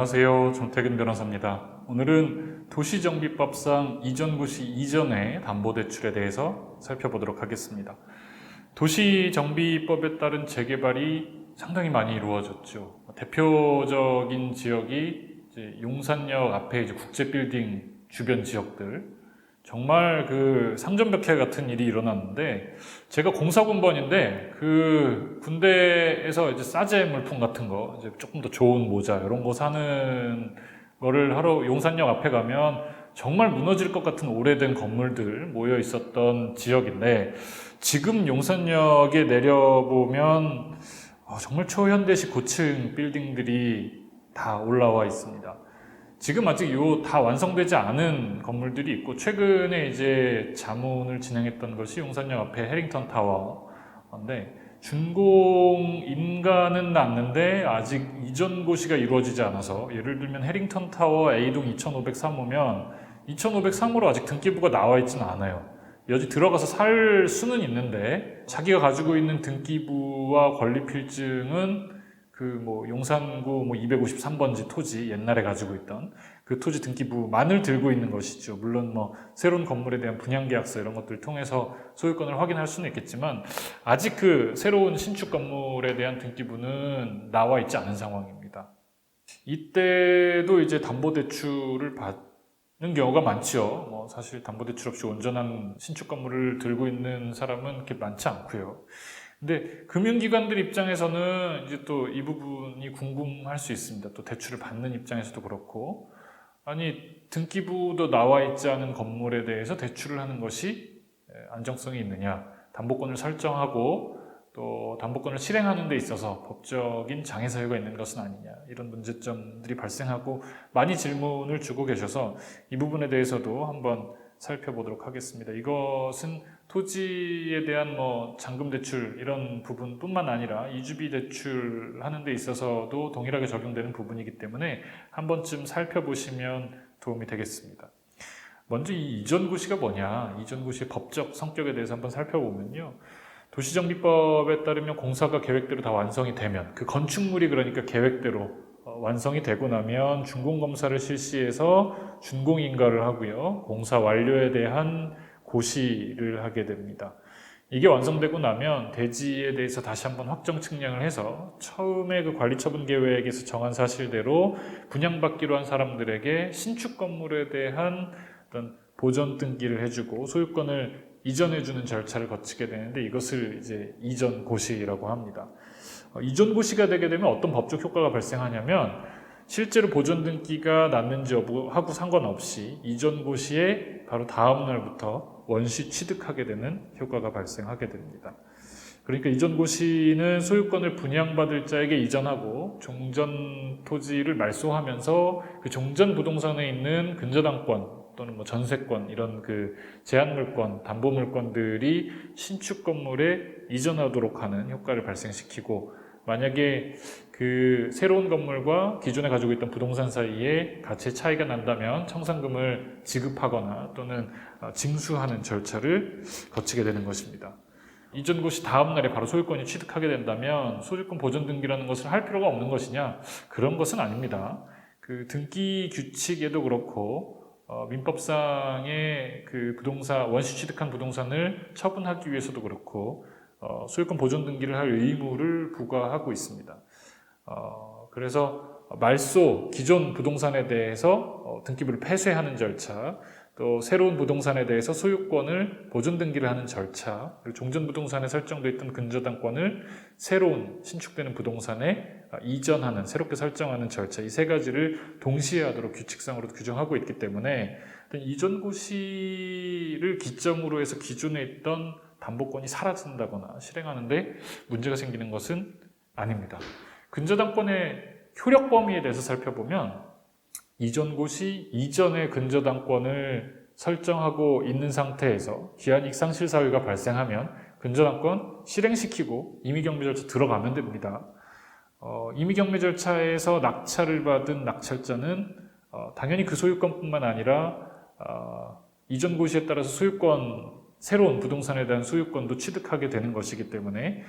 안녕하세요. 정태근 변호사입니다. 오늘은 도시정비법상 이전구시 이전의 담보대출에 대해서 살펴보도록 하겠습니다. 도시정비법에 따른 재개발이 상당히 많이 이루어졌죠. 대표적인 지역이 용산역 앞에 국제빌딩 주변 지역들. 정말 그 상점벽해 같은 일이 일어났는데 제가 공사군번인데 그 군대에서 이제 싸제 물품 같은 거 이제 조금 더 좋은 모자 이런 거 사는 거를 하러 용산역 앞에 가면 정말 무너질 것 같은 오래된 건물들 모여 있었던 지역인데 지금 용산역에 내려보면 어, 정말 초현대식 고층 빌딩들이 다 올라와 있습니다. 지금 아직 요 다 완성되지 않은 건물들이 있고 최근에 이제 자문을 진행했던 것이 용산역 앞에 해링턴 타워인데 준공 인가는 났는데 아직 이전 고시가 이루어지지 않아서 예를 들면 해링턴 타워 A동 2503호면 2503호로 아직 등기부가 나와 있지는 않아요. 여기 들어가서 살 수는 있는데 자기가 가지고 있는 등기부와 권리 필증은 그 뭐 용산구 뭐 253번지 토지 옛날에 가지고 있던 그 토지 등기부만을 들고 있는 것이죠. 물론 뭐 새로운 건물에 대한 분양 계약서 이런 것들을 통해서 소유권을 확인할 수는 있겠지만 아직 그 새로운 신축 건물에 대한 등기부는 나와 있지 않은 상황입니다. 이때도 이제 담보대출을 받는 경우가 많죠. 뭐 사실 담보대출 없이 온전한 신축 건물을 들고 있는 사람은 그렇게 많지 않고요. 근데 금융기관들 입장에서는 이제 또 이 부분이 궁금할 수 있습니다. 또 대출을 받는 입장에서도 그렇고 아니 등기부도 나와 있지 않은 건물에 대해서 대출을 하는 것이 안정성이 있느냐 담보권을 설정하고 또 담보권을 실행하는 데 있어서 법적인 장애 사유가 있는 것은 아니냐 이런 문제점들이 발생하고 많이 질문을 주고 계셔서 이 부분에 대해서도 한번 살펴보도록 하겠습니다. 이것은 토지에 대한 뭐 잔금 대출 이런 부분뿐만 아니라 이주비 대출 하는 데 있어서도 동일하게 적용되는 부분이기 때문에 한 번쯤 살펴보시면 도움이 되겠습니다. 먼저 이 이전구시가 뭐냐, 이전구시의 법적 성격에 대해서 한번 살펴보면요. 도시정비법에 따르면 공사가 계획대로 다 완성이 되면 그 건축물이 그러니까 계획대로 어, 완성이 되고 나면 준공검사를 실시해서 준공인가를 하고요. 공사 완료에 대한 고시를 하게 됩니다. 이게 완성되고 나면 대지에 대해서 다시 한번 확정 측량을 해서 처음에 그 관리처분 계획에서 정한 사실대로 분양받기로 한 사람들에게 신축 건물에 대한 어떤 보전 등기를 해주고 소유권을 이전해주는 절차를 거치게 되는데 이것을 이제 이전 고시라고 합니다. 어, 이전 고시가 되게 되면 어떤 법적 효과가 발생하냐면 실제로 보존 등기가 났는지 여부하고 상관없이 이전 고시에 바로 다음 날부터 원시 취득하게 되는 효과가 발생하게 됩니다. 그러니까 이전 고시는 소유권을 분양받을 자에게 이전하고 종전 토지를 말소하면서 그 종전 부동산에 있는 근저당권 또는 뭐 전세권 이런 그 제한물권, 담보물권들이 신축 건물에 이전하도록 하는 효과를 발생시키고 만약에 그 새로운 건물과 기존에 가지고 있던 부동산 사이에 가치의 차이가 난다면 청산금을 지급하거나 또는 어, 징수하는 절차를 거치게 되는 것입니다. 이전 곳이 다음 날에 바로 소유권이 취득하게 된다면 소유권 보존 등기라는 것을 할 필요가 없는 것이냐? 그런 것은 아닙니다. 그 등기 규칙에도 그렇고 어, 민법상의 그 부동산 원시 취득한 부동산을 처분하기 위해서도 그렇고 어, 소유권 보존 등기를 할 의무를 부과하고 있습니다. 어, 그래서 말소 기존 부동산에 대해서 어, 등기부를 폐쇄하는 절차, 또 새로운 부동산에 대해서 소유권을 보존 등기를 하는 절차, 그리고 종전 부동산에 설정되어 있던 근저당권을 새로운 신축되는 부동산에 어, 이전하는 새롭게 설정하는 절차 이 세 가지를 동시에 하도록 규칙상으로 규정하고 있기 때문에 이전 고시를 기점으로 해서 기존에 있던 담보권이 사라진다거나 실행하는데 문제가 생기는 것은 아닙니다. 근저당권의 효력 범위에 대해서 살펴보면 이전 고시 이전의 근저당권을 설정하고 있는 상태에서 기한이익 상실 사유가 발생하면 근저당권 실행시키고 임의경매 절차 들어가면 됩니다. 어, 임의경매 절차에서 낙찰을 받은 낙찰자는 어, 당연히 그 소유권뿐만 아니라 어, 이전 고시에 따라서 소유권 새로운 부동산에 대한 소유권도 취득하게 되는 것이기 때문에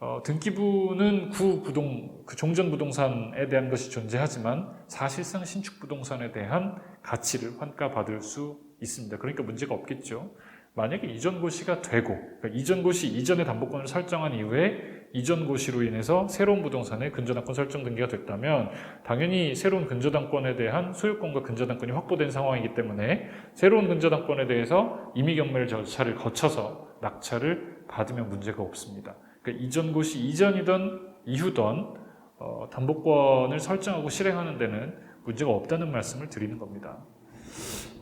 어, 등기부는 구 부동 그 종전 부동산에 대한 것이 존재하지만 사실상 신축 부동산에 대한 가치를 환가받을 수 있습니다. 그러니까 문제가 없겠죠. 만약에 이전 고시가 되고 그러니까 이전 고시 이전의 담보권을 설정한 이후에 이전 고시로 인해서 새로운 부동산의 근저당권 설정 등기가 됐다면 당연히 새로운 근저당권에 대한 소유권과 근저당권이 확보된 상황이기 때문에 새로운 근저당권에 대해서 임의경매 절차를 거쳐서 낙찰을 받으면 문제가 없습니다. 그러니까 이전 고시 이전이던 이후던 어, 담보권을 설정하고 실행하는 데는 문제가 없다는 말씀을 드리는 겁니다.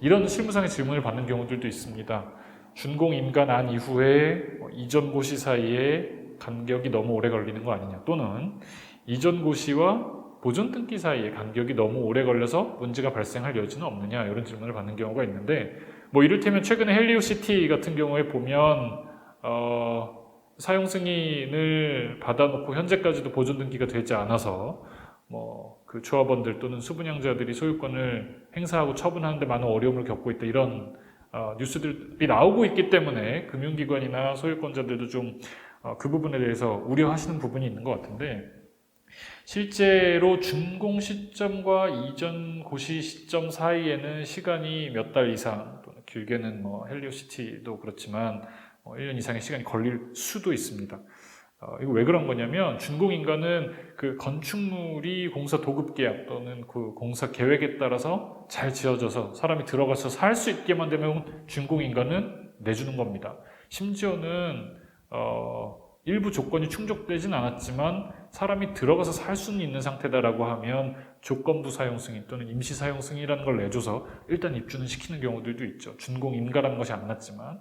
이런 실무상의 질문을 받는 경우들도 있습니다. 준공 임가 난 이후에 뭐 이전 고시 사이에 간격이 너무 오래 걸리는 거 아니냐. 또는 이전 고시와 보존 등기 사이에 간격이 너무 오래 걸려서 문제가 발생할 여지는 없느냐. 이런 질문을 받는 경우가 있는데 뭐 이를테면 최근에 헬리오시티 같은 경우에 보면 어, 사용 승인을 받아놓고 현재까지도 보존 등기가 되지 않아서 뭐 그 조합원들 또는 수분양자들이 소유권을 행사하고 처분하는데 많은 어려움을 겪고 있다. 이런 어, 뉴스들이 나오고 있기 때문에 금융기관이나 소유권자들도 좀 어, 그 부분에 대해서 우려하시는 부분이 있는 것 같은데 실제로 준공 시점과 이전 고시 시점 사이에는 시간이 몇 달 이상 또는 길게는 뭐 헬리오시티도 그렇지만 어, 1년 이상의 시간이 걸릴 수도 있습니다. 어, 이거 왜 그런 거냐면 준공인가는 그 건축물이 공사 도급 계약 또는 그 공사 계획에 따라서 잘 지어져서 사람이 들어가서 살 수 있게만 되면 준공인가는 내주는 겁니다. 심지어는 어, 일부 조건이 충족되진 않았지만 사람이 들어가서 살 수는 있는 상태다라고 하면 조건부 사용 승인 또는 임시 사용 승인이라는 걸 내줘서 일단 입주는 시키는 경우들도 있죠. 준공 임가라는 것이 안 났지만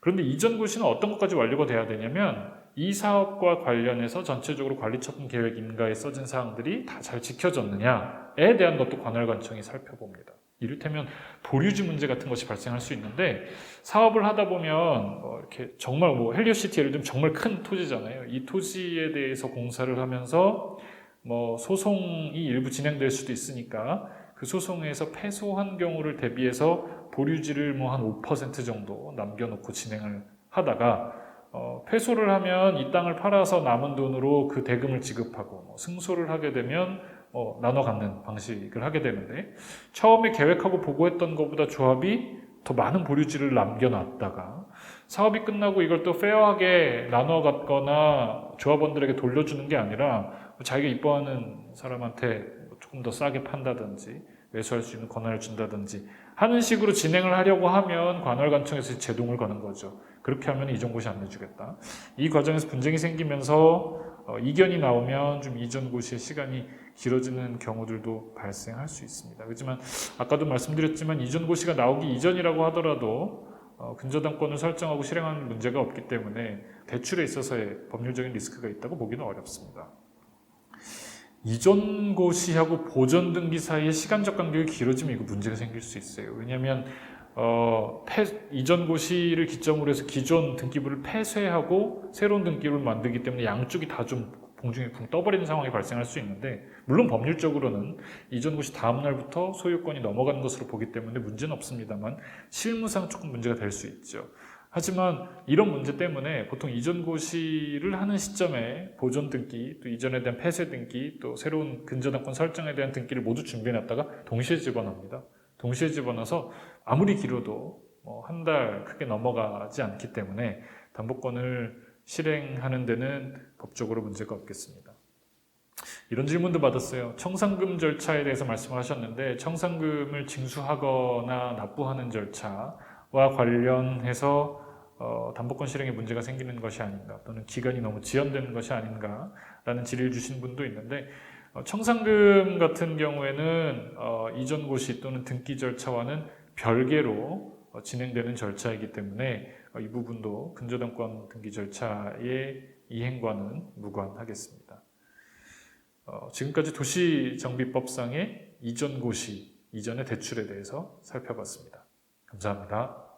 그런데 이전 고시는 어떤 것까지 완료가 돼야 되냐면 이 사업과 관련해서 전체적으로 관리처분 계획 임가에 써진 사항들이 다 잘 지켜졌느냐에 대한 것도 관할관청이 살펴봅니다. 이를테면 보류지 문제 같은 것이 발생할 수 있는데 사업을 하다 보면 뭐 이렇게 정말 뭐 헬리오시티 예를 들면 정말 큰 토지잖아요. 이 토지에 대해서 공사를 하면서 뭐 소송이 일부 진행될 수도 있으니까 그 소송에서 패소한 경우를 대비해서 보류지를 뭐 한 5% 정도 남겨놓고 진행을 하다가 어, 패소를 하면 이 땅을 팔아서 남은 돈으로 그 대금을 지급하고 뭐 승소를 하게 되면 어, 나눠 갖는 방식을 하게 되는데 처음에 계획하고 보고했던 것보다 조합이 더 많은 보류지를 남겨놨다가 사업이 끝나고 이걸 또 페어하게 나눠 갖거나 조합원들에게 돌려주는 게 아니라 자기가 이뻐하는 사람한테 조금 더 싸게 판다든지 매수할 수 있는 권한을 준다든지 하는 식으로 진행을 하려고 하면 관할관청에서 제동을 거는 거죠. 그렇게 하면 이전 고시 안 내주겠다. 이 과정에서 분쟁이 생기면서 어, 이견이 나오면 좀 이전 고시의 시간이 길어지는 경우들도 발생할 수 있습니다. 그렇지만 아까도 말씀드렸지만 이전 고시가 나오기 이전이라고 하더라도 어, 근저당권을 설정하고 실행하는 문제가 없기 때문에 대출에 있어서의 법률적인 리스크가 있다고 보기는 어렵습니다. 이전 고시하고 보전 등기 사이의 시간적 간격이 길어지면 이거 문제가 생길 수 있어요. 왜냐하면 어, 폐, 이전 고시를 기점으로 해서 기존 등기부를 폐쇄하고 새로운 등기부를 만들기 때문에 양쪽이 다좀 공중에 붕 떠버리는 상황이 발생할 수 있는데 물론 법률적으로는 이전 고시 다음 날부터 소유권이 넘어가는 것으로 보기 때문에 문제는 없습니다만 실무상 조금 문제가 될 수 있죠. 하지만 이런 문제 때문에 보통 이전 고시를 하는 시점에 보존 등기, 또 이전에 대한 폐쇄 등기, 또 새로운 근저당권 설정에 대한 등기를 모두 준비해 놨다가 동시에 집어넣습니다. 동시에 집어넣어서 아무리 길어도 뭐 한 달 크게 넘어가지 않기 때문에 담보권을 실행하는 데는 법적으로 문제가 없겠습니다. 이런 질문도 받았어요. 청산금 절차에 대해서 말씀을 하셨는데 청산금을 징수하거나 납부하는 절차와 관련해서 어, 담보권 실행에 문제가 생기는 것이 아닌가 또는 기간이 너무 지연되는 것이 아닌가라는 질의를 주신 분도 있는데 어, 청산금 같은 경우에는 어, 이전 고시 또는 등기 절차와는 별개로 어, 진행되는 절차이기 때문에 어, 이 부분도 근저당권 등기 절차의 이행과는 무관하겠습니다. 어, 지금까지 도시정비법상의 이전 고시, 이전의 대출에 대해서 살펴봤습니다. 감사합니다.